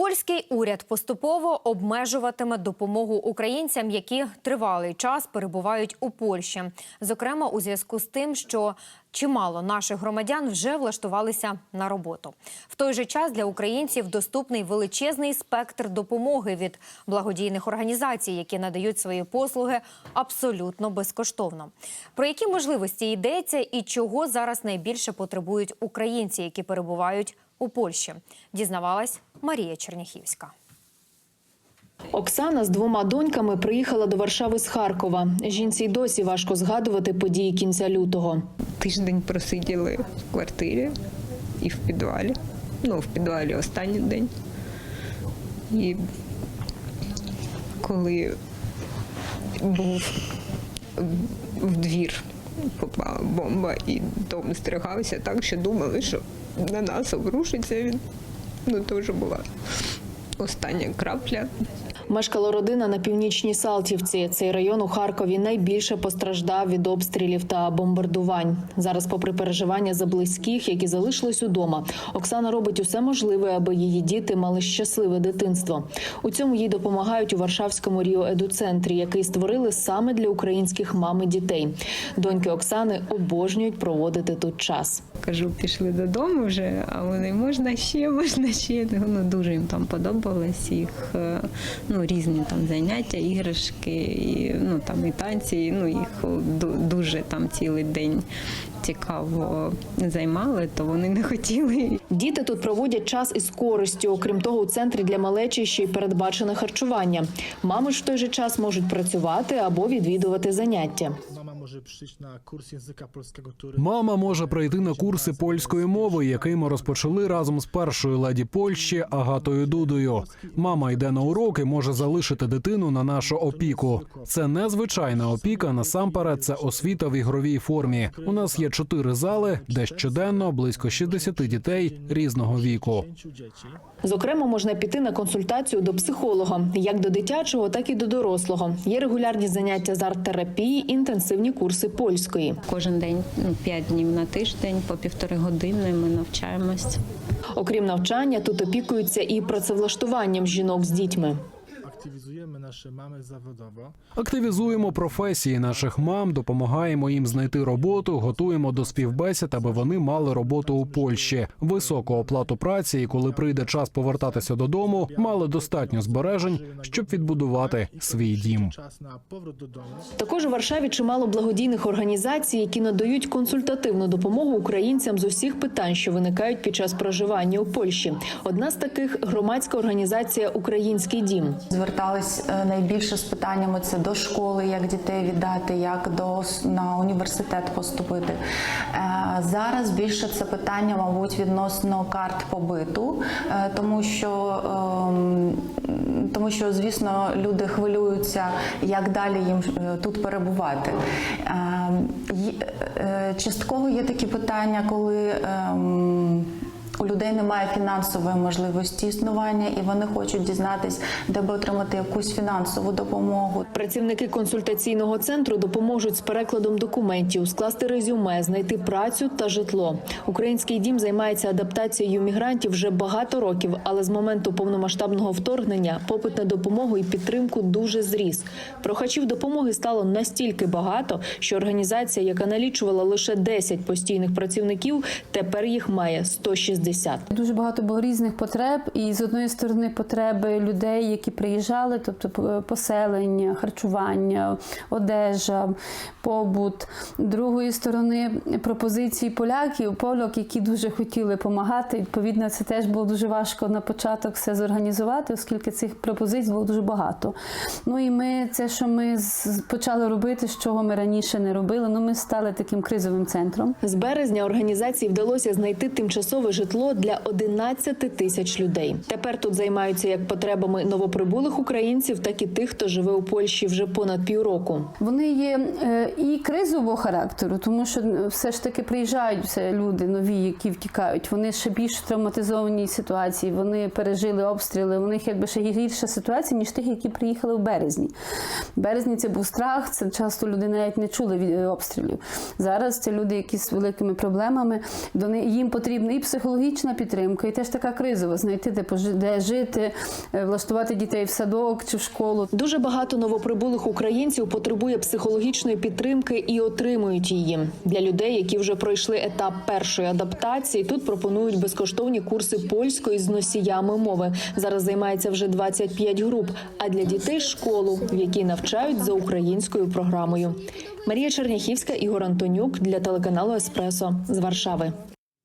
Польський уряд поступово обмежуватиме допомогу українцям, які тривалий час перебувають у Польщі. Зокрема, у зв'язку з тим, що чимало наших громадян вже влаштувалися на роботу. В той же час для українців доступний величезний спектр допомоги від благодійних організацій, які надають свої послуги абсолютно безкоштовно. Про які можливості йдеться і чого зараз найбільше потребують українці, які перебувають у Польщі, дізнавалась Марія Черняхівська. Оксана з двома доньками приїхала до Варшави з Харкова. Жінці й досі важко згадувати події кінця лютого. Тиждень просиділи в квартирі і в підвалі. Ну, в підвалі останній день. І коли був в двір попала бомба, і дом стригався так, що думали, що на нас обрушиться він. Ну, теж була остання крапля. Мешкала родина на північній Салтівці. Цей район у Харкові найбільше постраждав від обстрілів та бомбардувань. Зараз, попри переживання за близьких, які залишились удома, Оксана робить усе можливе, аби її діти мали щасливе дитинство. У цьому їй допомагають у Варшавському Ріо Едуцентрі, який створили саме для українських мам і дітей. Доньки Оксани обожнюють проводити тут час. Кажу, пішли додому вже, а вони можна ще, можна ще. Ну дуже їм там подобалось їх е, ну різні там заняття, іграшки, і ну там і танці. і, Ну їх ду- дуже там цілий день цікаво займали, то вони не хотіли. Діти тут проводять час із користю. Окрім того, у центрі для малечі ще й передбачене харчування. Мами ж в той же час можуть працювати або відвідувати заняття. Mama może przyjść na kurs języka polskiego, który Мама може прийти на курси польської мови, який ми розпочали разом з першою леді Польщі Агатою Дудою. Мама йде на уроки, може залишити дитину на нашу опіку. Це незвичайна опіка. Насамперед, це освіта в ігровій формі. У нас є чотири зали, де щоденно близько 60 дітей різного віку. 5. Зокрема, можна піти на консультацію до психолога, як до дитячого, так і до дорослого. Є регулярні заняття з арт-терапії, інтенсивні курси польської. Кожен день, ну 5 днів на тиждень, по півтори години ми навчаємось. Окрім навчання, тут опікуються і працевлаштуванням жінок з дітьми. Aktywizujemy nasze mamy zawodowo. Активізуємо професії наших мам, допомагаємо їм знайти роботу, готуємо до співбесід, аби вони мали роботу у Польщі, високу оплату праці, і коли прийде час повертатися додому, мали достатньо збережень, щоб відбудувати свій дім. Також у Варшаві чимало благодійних організацій, які надають консультативну допомогу українцям з усіх питань, що виникають під час проживання у Польщі. Одна з таких громадська організація Український дім. Звертались е, найбільше з питаннями це до школи, як дітей віддати, як до на університет поступити. Е, Зараз більше це питання, мабуть, відносно карт побиту, е, тому що ем, тому що, звісно, люди хвилюються, як далі їм тут перебувати. Ем, Частково є такі питання, коли ем, у людей немає фінансової можливості існування, і вони хочуть дізнатись, де би отримати якусь фінансову допомогу. Працівники консультаційного центру допоможуть з перекладом документів, скласти резюме, знайти працю та житло. Український дім займається адаптацією мігрантів вже багато років, але з моменту повномасштабного вторгнення попит на допомогу і підтримку дуже зріс. Прохачів допомоги стало настільки багато, що організація, яка налічувала лише 10 постійних працівників, тепер їх має 160. Дуже багато було різних потреб, і з одної сторони потреби людей, які приїжджали, тобто поселення, харчування, одежа, побут. З другої сторони пропозиції поляків, поляк, які дуже хотіли допомагати. Відповідно, це теж було дуже важко на початок все зорганізувати, оскільки цих пропозицій було дуже багато. Ну і ми це, що ми почали робити, з чого ми раніше не робили. Ну ми стали таким кризовим центром. З березня організації вдалося знайти тимчасове житло для 11 тисяч людей. Тепер тут займаються як потребами новоприбулих українців, так і тих, хто живе у Польщі вже понад півроку. Вони є е, і кризового характеру, тому що е, все ж таки приїжджають все люди нові, які втікають. Вони ще більш в травматизованій ситуації. Вони пережили обстріли. У них якби ще гірша ситуація, ніж тих, які приїхали в березні. В березні це був страх. Це часто люди навіть не чули від е, обстрілів. Зараз це люди, які з великими проблемами. До них їм потрібна і психологічна. Психологічна підтримка і теж така кризова знайти де де жити, е, влаштувати дітей в садок чи в школу. Дуже багато новоприбулих українців потребує психологічної підтримки і отримують її. Для людей, які вже пройшли етап першої адаптації, тут пропонують безкоштовні курси польської з носіями мови. Зараз займається вже 25 груп. А для дітей школу, в якій навчають за українською програмою. Марія Черняхівська, Ігор Антонюк для телеканалу Еспресо з Варшави.